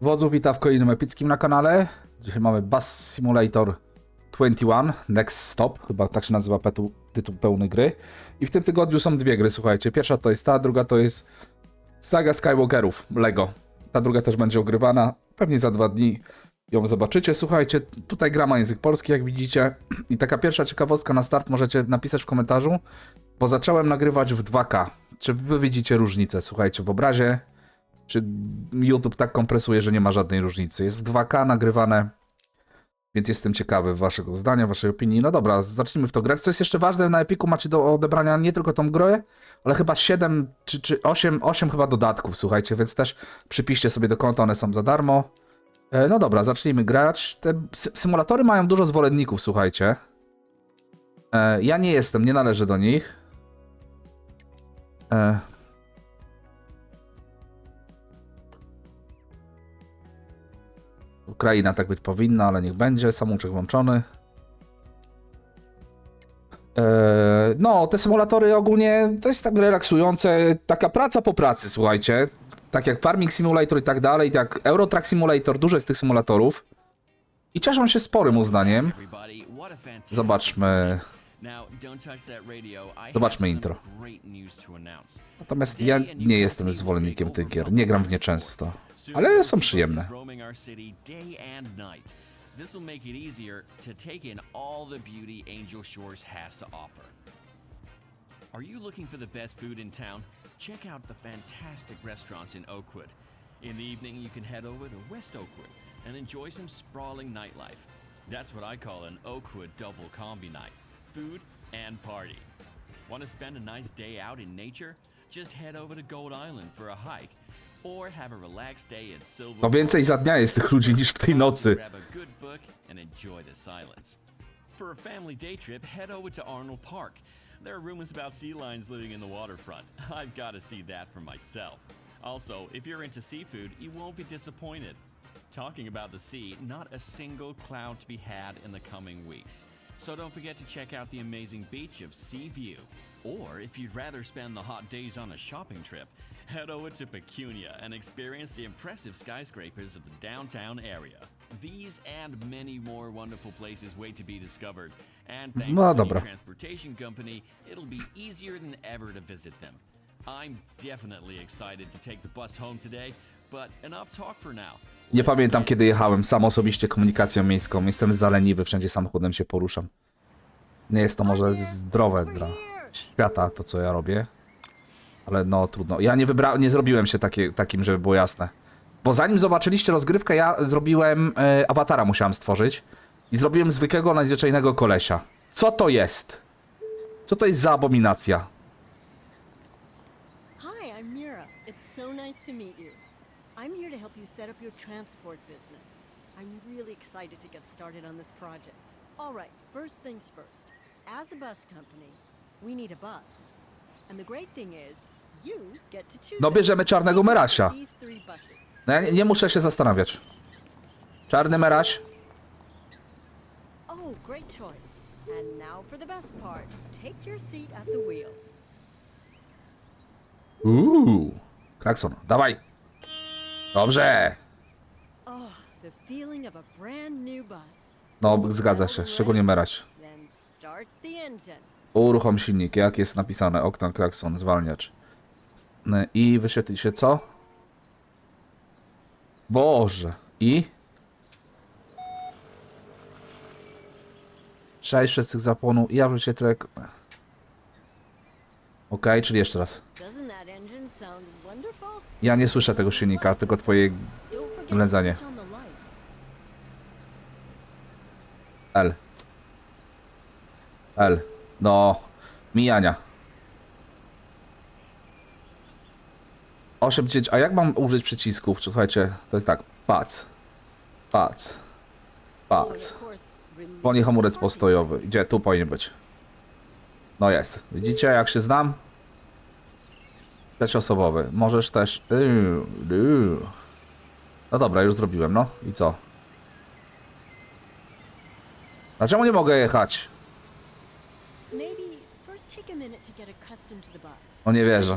Wodzów witam w kolejnym epickim na kanale. Dzisiaj mamy Bus Simulator 21, Next Stop, chyba tak się nazywa petu, tytuł pełny gry. I w tym tygodniu są dwie gry, słuchajcie. Pierwsza to jest ta, druga to jest Saga Skywalkerów, Lego. Ta druga też będzie ogrywana, pewnie za dwa dni ją zobaczycie. Słuchajcie, tutaj gra ma język polski, jak widzicie. I taka pierwsza ciekawostka na start możecie napisać w komentarzu, bo zacząłem nagrywać w 2K. Czy wy widzicie różnicę, słuchajcie, w obrazie? Czy YouTube tak kompresuje, że nie ma żadnej różnicy? Jest w 2K nagrywane, więc jestem ciekawy waszego zdania, waszej opinii. No dobra, zacznijmy w to grać. Co jest jeszcze ważne, na Epiku macie do odebrania nie tylko tą grę, ale chyba 7 czy, czy 8, 8 chyba dodatków, słuchajcie, więc też przypiszcie sobie do konta, one są za darmo. E, No dobra, zacznijmy grać. Te sy- symulatory mają dużo zwolenników, słuchajcie. E, Ja nie jestem, nie należę do nich. Ukraina tak być powinna, ale niech będzie. Samouczek włączony. Eee, no, te symulatory ogólnie to jest tak relaksujące, taka praca po pracy, słuchajcie. Tak jak Farming Simulator i tak dalej, tak Euro Truck Simulator, dużo jest tych symulatorów. I cieszą się sporym uznaniem. Zobaczmy. Zobaczmy intro. Natomiast ja nie jestem zwolennikiem tych gier, nie gram w nie często. Ale są przyjemne. This will make it easier to take in all the beauty Angel Shores has to offer. Are you looking for the best food in town? Check out the fantastic restaurants in Oakwood. In the evening, you can head over to West Oakwood and enjoy some sprawling nightlife. That's what I call an Oakwood double combi night food and party. Want to spend a nice day out in nature? Just head over to Gold Island for a hike. Or have a relaxed day at Silver No więcej za dnia jest tych ludzi niż w tej nocy. Grab a good book and enjoy the. For a family day trip, head over to Arnold Park. There are rumors about sea lions living in the waterfront. I've got to see that for myself. Also, if you're into seafood, you won't be disappointed. Talking about the sea, not a single cloud to be had in the coming weeks. So don't forget to check out the amazing beach of Sea View. Or if you'd rather spend the hot days on a shopping trip, head over to Pecunia and experience the impressive skyscrapers of the downtown area. These and many more wonderful places wait to be discovered. And thanks No to the transportation company, it'll be easier than ever to visit them. I'm definitely excited to take the bus home today, but enough talk for now. Nie pamiętam kiedy jechałem sam osobiście komunikacją miejską. Jestem zaleniwy, wszędzie samochodem się poruszam. Nie jest to może zdrowe dla świata to co ja robię. Ale no trudno. Ja nie nie zrobiłem się takie, takim, żeby było jasne. Bo zanim zobaczyliście rozgrywkę, ja zrobiłem e, awatara musiałem stworzyć i zrobiłem zwykłego, najzwyczajnego kolesia. Co to jest? Co to jest za abominacja? Hi, I'm Mira. It's so nice to meet you. I'm here to help you set up your transport business. I'm really excited to get started on this project. All right, first things first. As a bus company, we need a bus. And the great thing is, you get to choose. No, bierzemy czarnego Merasia. These three buses. No ja nie, nie muszę się zastanawiać. Czarny meraś. Oh, great choice. And now for the best part. Take your seat at the wheel. Uuu. Klakson, dawaj. Bus. No, zgadza się, szczególnie meraś. Uruchom silnik, jak jest napisane, oktan, klakson, zwalniacz. Y, I wyświetli się co? Boże. I? Sześć przez tych zapłonu, ja wrócić trek. Okej, czyli jeszcze raz. Ja nie słyszę tego silnika, tylko twoje lights. L. L. Do mijania. 8, 10. A jak mam użyć przycisków? Słuchajcie, to jest tak. Pac. Pac. Pac. Wolniej hamulec postojowy. Gdzie? Tu powinien być. No jest. Widzicie, jak się znam? Trzecioosobowy. Możesz też... Yy, yy. No dobra, już zrobiłem, no. I co? Dlaczego nie mogę jechać? Bus. No nie wierzę.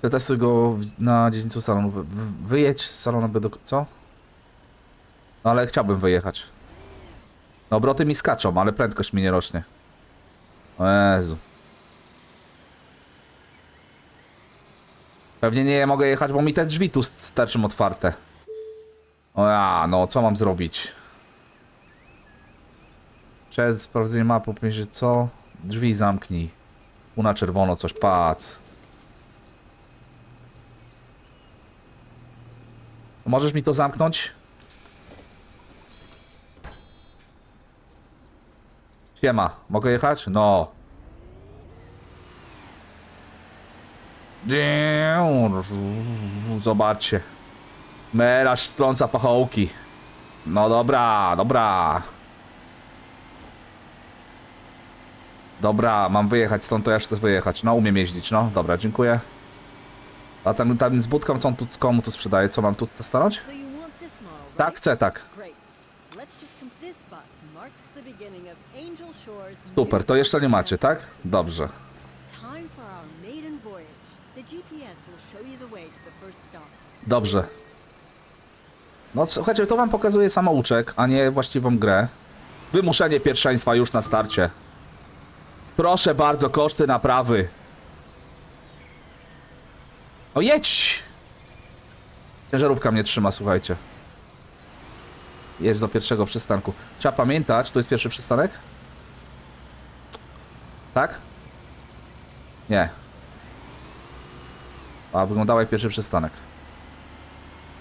Przetestuj go na dziedzińcu salonu. Wy, wy- wyjedź z salonu by do... co? No ale chciałbym wyjechać. No obroty mi skaczą, ale prędkość mi nie rośnie. O Jezu. Pewnie nie mogę jechać, bo mi te drzwi tu starczą otwarte. O ja, no co mam zrobić? Przed sprawdzeniem mapy pomiędzy co? Drzwi zamknij. Tu na czerwono coś, pac. Możesz mi to zamknąć? Siema, mogę jechać? No. Zobaczcie. Melasz strąca pachołki. No dobra, dobra. Dobra, mam wyjechać stąd, to ja chcę wyjechać. No, umiem jeździć, no. Dobra, dziękuję. A ten, ten z budką, co on tu, komu tu sprzedaje? Co mam tu stanąć? Tak, chcę, tak. Super, to jeszcze nie macie, tak? Dobrze. Dobrze. No słuchajcie, to wam pokazuje samouczek, a nie właściwą grę. Wymuszenie pierwszeństwa już na starcie. Proszę bardzo, koszty naprawy. O jedź! Ciężarówka mnie trzyma, słuchajcie. Jedź do pierwszego przystanku. Trzeba pamiętać, to jest pierwszy przystanek? Tak? Nie. A, wyglądał jak pierwszy przystanek.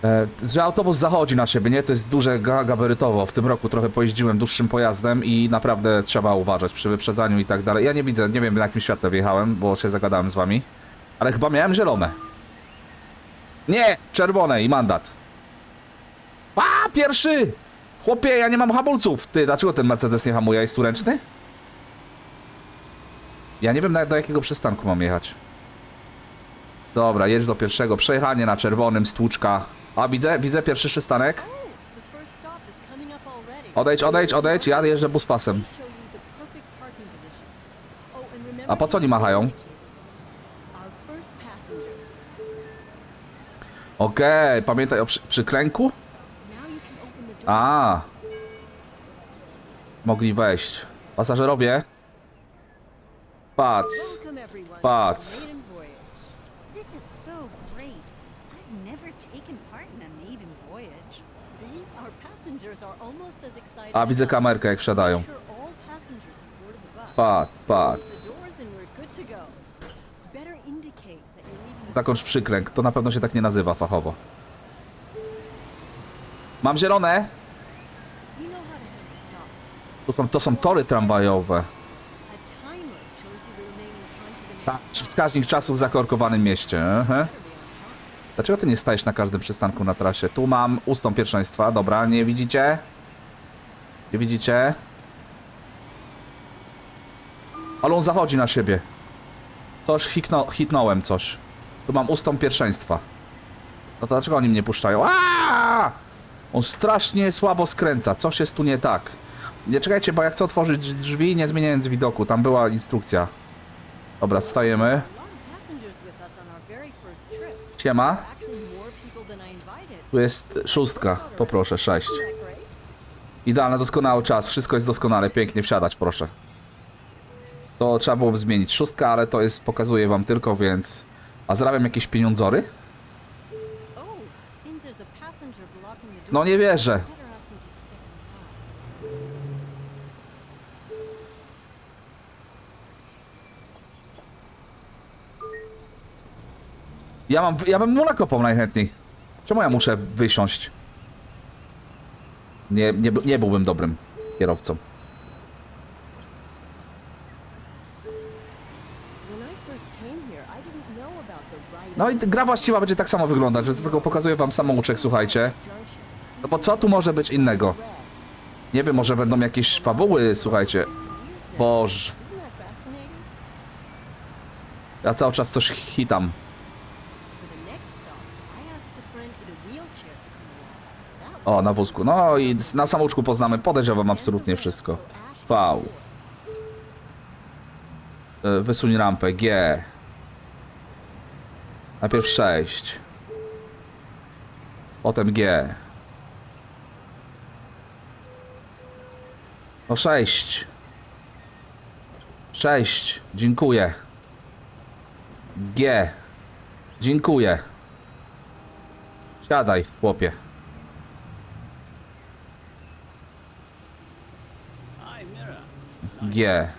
E, że autobus zachodzi na siebie, nie? To jest duże ga gabarytowo. W tym roku trochę pojeździłem dłuższym pojazdem i naprawdę trzeba uważać przy wyprzedzaniu i tak dalej. Ja nie widzę, nie wiem na jakim świetle wjechałem, bo się zagadałem z wami. Ale chyba miałem zielone. Nie! Czerwone i mandat. A, pierwszy! Chłopie, ja nie mam hamulców. Ty, dlaczego ten Mercedes nie hamuje? Jest tu ręczny? Ja nie wiem nawet do jakiego przystanku mam jechać. Dobra, jedź do pierwszego. Przejechanie na czerwonym, stłuczka. A, widzę, widzę pierwszy przystanek. Odejdź, odejdź, odejdź, ja jeżdżę buspasem. A po co oni machają? Okej, pamiętaj o przy, door. A. Mogli wejść. Pasażerowie. Pac. Pac. our maiden voyage. This is so great. I've never taken part in a maiden voyage. See, our passengers are almost as excited. A, as widzę us. kamerkę jak wsiadają. Make sure all passengers have boarded the bus. Pac, pac. Close the doors and we're good to go. Better indicate that you're leaving the Zakącz stop. przyklęk. To na pewno się tak nie nazywa fachowo. Mam zielone. To są, to są tory tramwajowe. A Tak, wskaźnik czasu w zakorkowanym mieście. Aha. Dlaczego ty nie stajesz na każdym przystanku na trasie? Tu mam ustąp pierwszeństwa, dobra, nie widzicie? Nie widzicie? Ale on zachodzi na siebie. Coś hikno, hitnąłem coś. Tu mam ustąp pierwszeństwa. No to dlaczego oni mnie puszczają? Aaaa! On strasznie słabo skręca. Coś jest tu nie tak. Nie czekajcie, bo ja chcę otworzyć drzwi, nie zmieniając widoku. Tam była instrukcja. Dobra, stajemy. Siema. Tu jest szóstka. Poproszę, sześć. Idealny, doskonały czas. Wszystko jest doskonale. Pięknie wsiadać, proszę. To trzeba byłoby zmienić. Szóstka, ale to jest, pokazuję wam tylko, więc... A zarabiam jakieś pieniądzory? No nie wierzę. Ja mam, ja bym mu nakopał najchętniej. Czemu ja muszę wysiąść? Nie, nie, nie byłbym dobrym kierowcą. No i gra właściwa będzie tak samo wyglądać, więc tylko pokazuję wam samouczek, słuchajcie. No bo co tu może być innego? Nie wiem, może będą jakieś fabuły, słuchajcie. Fascinating? Ja cały czas coś hitam. For the next stop, I asked a friend in a wheelchair to come along. That O, na wózku. No i na samouczku poznamy, podejrzewam absolutnie wszystko. V. Y, Wysuń rampę, G. Najpierw 6. Potem G. No 6. 6. Dziękuję. G. Dziękuję. Siadaj, chłopie. Hear.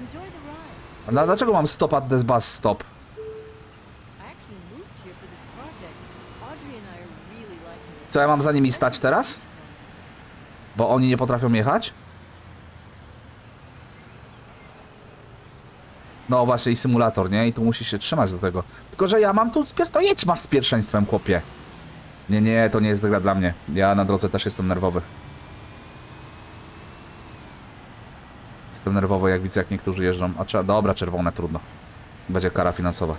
Enjoy the ride. A na- dlaczego mam stop at this bus stop? Co ja mam za nimi stać teraz? Bo oni nie potrafią jechać? No właśnie i symulator, nie? I tu musi się trzymać do tego. Tylko, że ja mam tu spier... To jedź masz z pierwszeństwem, chłopie. Nie, nie, to nie jest gra dla mnie. Ja na drodze też jestem nerwowy. Jestem nerwowy, jak widzę, jak niektórzy jeżdżą. A trzeba... Dobra, czerwone, trudno. Będzie kara finansowa.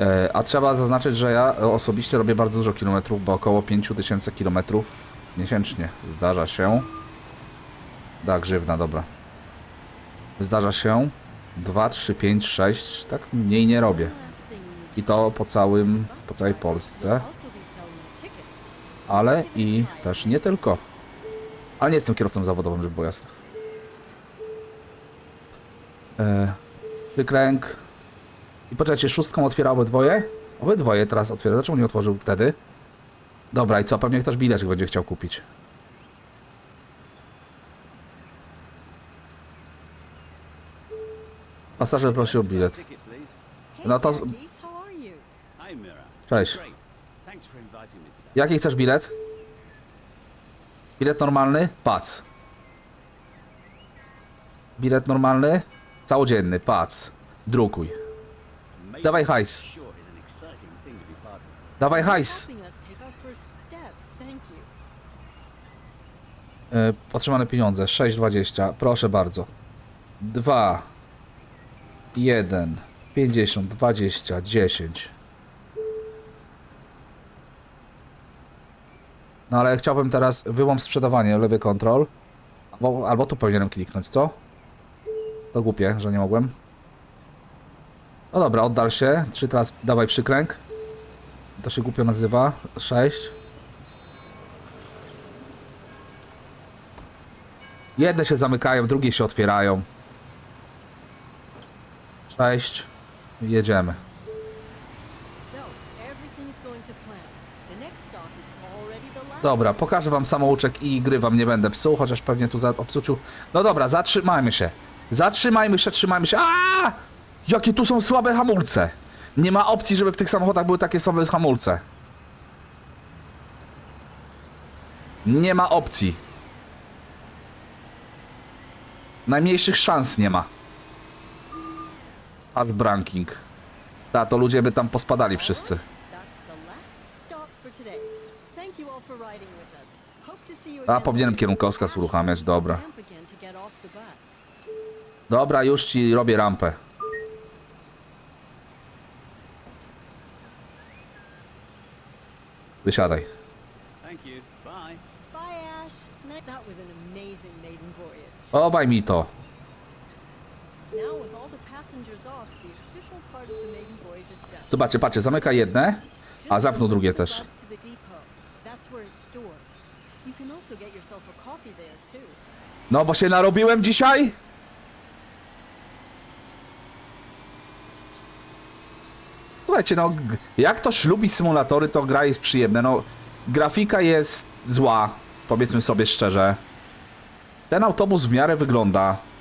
E, A trzeba zaznaczyć, że ja osobiście robię bardzo dużo kilometrów, bo około 5000 kilometrów miesięcznie. Zdarza się. Da, grzywna, dobra. Zdarza się 2, 3, 5, 6. Tak mniej nie robię. I to po całym, po całej Polsce, ale i też nie tylko. Ale nie jestem kierowcą zawodowym, żeby było jasne. E, przykręg. I poczekajcie, szóstką otwiera obydwoje? Obydwoje teraz otwiera. Dlaczego nie otworzył wtedy? Dobra, i co? Pewnie ktoś bilet będzie chciał kupić. Pasażer prosi o bilet. No to-. Cześć. Jaki chcesz bilet? Bilet normalny? Pac. Bilet normalny? Całodzienny, pac. Drukuj. Dawaj hajs. Dawaj hajs. Yy, otrzymane pieniądze. 6,20. Proszę bardzo. 2. 1. 50. 20. 10. No ale chciałbym teraz wyłom sprzedawanie, lewy kontrol. Albo, albo tu powinienem kliknąć, co? To głupie, że nie mogłem. No dobra, oddal się. 3 teraz dawaj przykręg. To się głupio nazywa. 6. Jedne się zamykają, drugie się otwierają. Cześć. Jedziemy. So, everything's going to plan. The next stop is already the last. Dobra, pokażę wam samouczek i gry wam nie będę psuł, chociaż pewnie tu za obsuciu. No dobra, zatrzymajmy się. Zatrzymajmy się, trzymajmy się. A! Jakie tu są słabe hamulce. Nie ma opcji, żeby w tych samochodach były takie słabe hamulce. Nie ma opcji. Najmniejszych szans nie ma. Hard branking. Ta, to ludzie by tam pospadali wszyscy. To A, powinienem kierunkowskaz uruchamiać, dobra. to. Dobra, już ci robię rampę. Wysiadaj. Thank you. Bye. Bye, Ash. Ni- That was an amazing maiden voyage. Obaj mi to. Now, with all the passengers off, the official part of the maiden voyage is done. Zobaczcie, patrzcie, zamyka jedne, a zamknął drugie też. to. No bo się narobiłem dzisiaj. Słuchajcie, no jak ktoś lubi symulatory, to gra jest przyjemna. No, grafika jest zła, powiedzmy sobie szczerze. Ten autobus w miarę wygląda.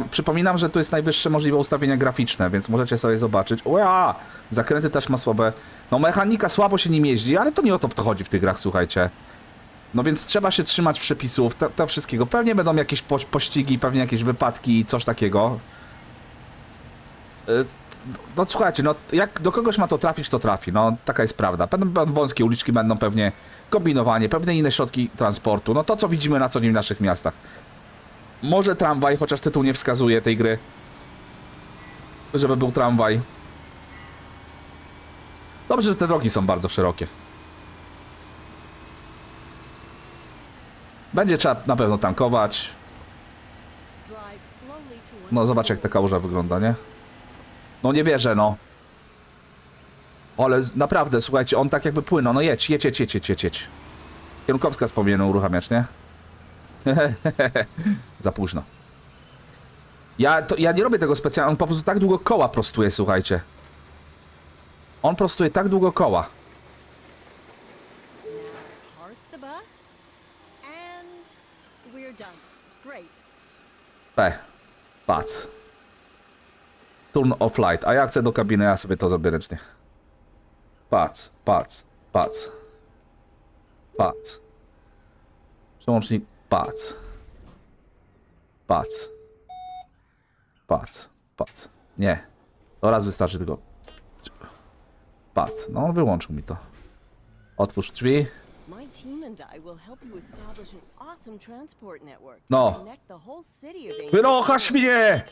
Przypominam, że to jest najwyższe możliwe ustawienia graficzne, więc możecie sobie zobaczyć. Ua! Zakręty też ma słabe. No mechanika słabo się nim jeździ, ale to nie o to, to chodzi w tych grach, słuchajcie. No więc trzeba się trzymać przepisów, te wszystkiego. Pewnie będą jakieś po, pościgi, pewnie jakieś wypadki, coś takiego. Y, No słuchajcie, no jak do kogoś ma to trafić, to trafi. No taka jest prawda. Będą wąskie uliczki, będą pewnie kombinowanie, pewne inne środki transportu. No to co widzimy na co dzień w naszych miastach. Może tramwaj, chociaż tytuł nie wskazuje tej gry. Żeby był tramwaj. Dobrze, że te drogi są bardzo szerokie. Będzie trzeba na pewno tankować. No zobacz jak ta kałuża wygląda, nie? No nie wierzę, no. Ale naprawdę, słuchajcie, on tak jakby płynął. No jedź, jedź, jedź, jedź, jedź, jedź. Kierunkowskaz powinien uruchamiać, nie? Za późno. Ja, to, ja nie robię tego specjalnie, on po prostu tak długo koła prostuje, słuchajcie. On prostuje tak długo koła. P. Pac. Turn off light. A ja chcę do kabiny, ja sobie to zrobię ręcznie. Pac, pac, pac. Pac. Przełącznik pac. Pac. Pac, pac. Nie. To raz wystarczy tylko. Pac. No, wyłączył mi to. Otwórz drzwi. My team and I will help you establish an awesome transport network. No. to Connect the whole city of Angel Wyrochasz mnie!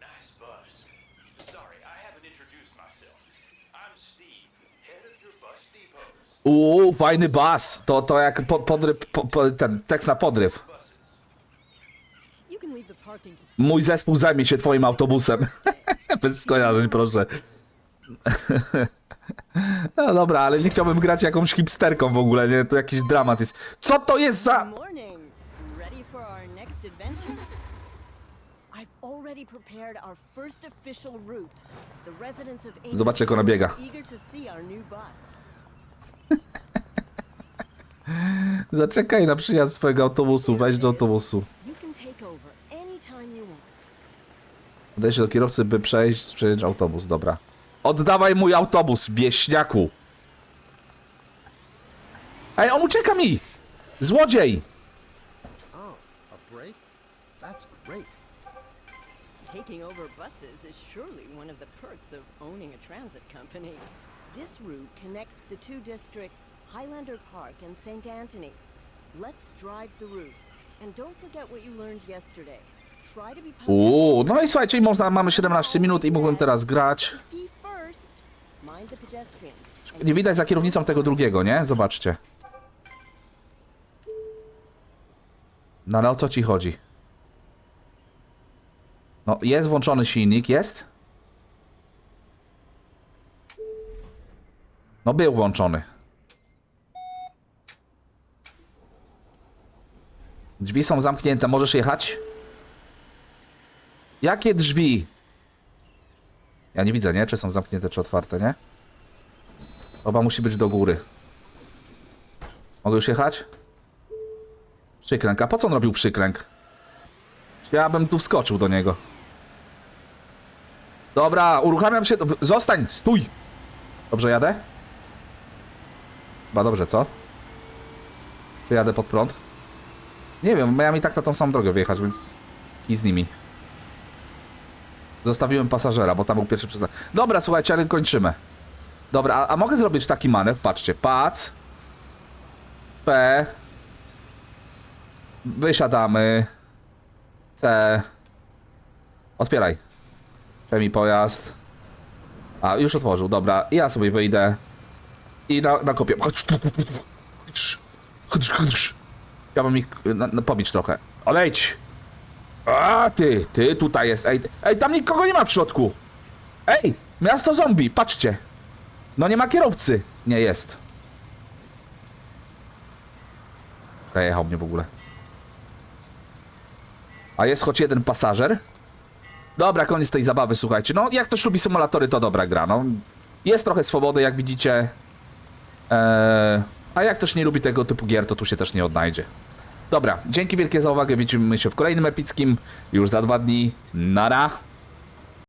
Nice bus. Sorry, I haven't introduced myself. I'm Steve, head of your bus depots. Uuu, fajny bas. To, to jak po, podryw, po, po, ten tekst na podryw. Mój zespół zajmie się twoim autobusem. Bez skojarzeń, proszę. No dobra, ale nie chciałbym grać jakąś hipsterką w ogóle, nie? To jakiś dramat jest. Co to jest za... Zobaczcie, jak ona biega. Zaczekaj na przyjazd swojego autobusu, wejdź do autobusu. Udaj się do kierowcy, by przejść, przejąć autobus, dobra. Oddawaj mój autobus, wieśniaku! Ej, on ucieka mi! Złodziej! Oh. Taking over buses is surely one of the perks of owning a transit company. This route connects the two districts, Highlander Park and St. Anthony. Let's drive the route. And don't forget what you learned yesterday. Try to be. Uuu, no i słuchajcie, i można, mamy 17 minut i mógłbym teraz grać. Nie widać za kierownicą tego drugiego, nie? Zobaczcie. No ale o co ci chodzi? No, jest włączony silnik, jest? No, był włączony. Drzwi są zamknięte, możesz jechać? Jakie drzwi? Ja nie widzę, nie? Czy są zamknięte, czy otwarte, nie? Oba musi być do góry. Mogę już jechać? Przyklęk. A po co on robił przyklęk? Ja bym tu wskoczył do niego. Dobra, uruchamiam się. Zostań! Stój! Dobrze jadę? Chyba dobrze, co? Czy jadę pod prąd? Nie wiem, miałem i tak na tą samą drogę wjechać, więc i z nimi. Zostawiłem pasażera, bo tam był pierwszy przystanek. Dobra, słuchajcie, ale kończymy. Dobra, a, a mogę zrobić taki manewr? Patrzcie, pac. P. Wysiadamy. C. Otwieraj. Przejmij pojazd. A, już otworzył, dobra. Ja sobie wyjdę. I na, na kopię. Chciałbym ich na, na, pobić trochę. Olejdź! A ty, ty tutaj jest. Ej, ej, tam nikogo nie ma w środku. Ej, miasto zombie, patrzcie. No nie ma kierowcy. Nie jest. Przejechał mnie w ogóle. A jest choć jeden pasażer? Dobra, koniec tej zabawy, słuchajcie. No, jak ktoś lubi symulatory, to dobra gra, no. Jest trochę swobody, jak widzicie. Eee, a jak ktoś nie lubi tego typu gier, to tu się też nie odnajdzie. Dobra, dzięki wielkie za uwagę. Widzimy się w kolejnym epickim już za dwa dni. Nara.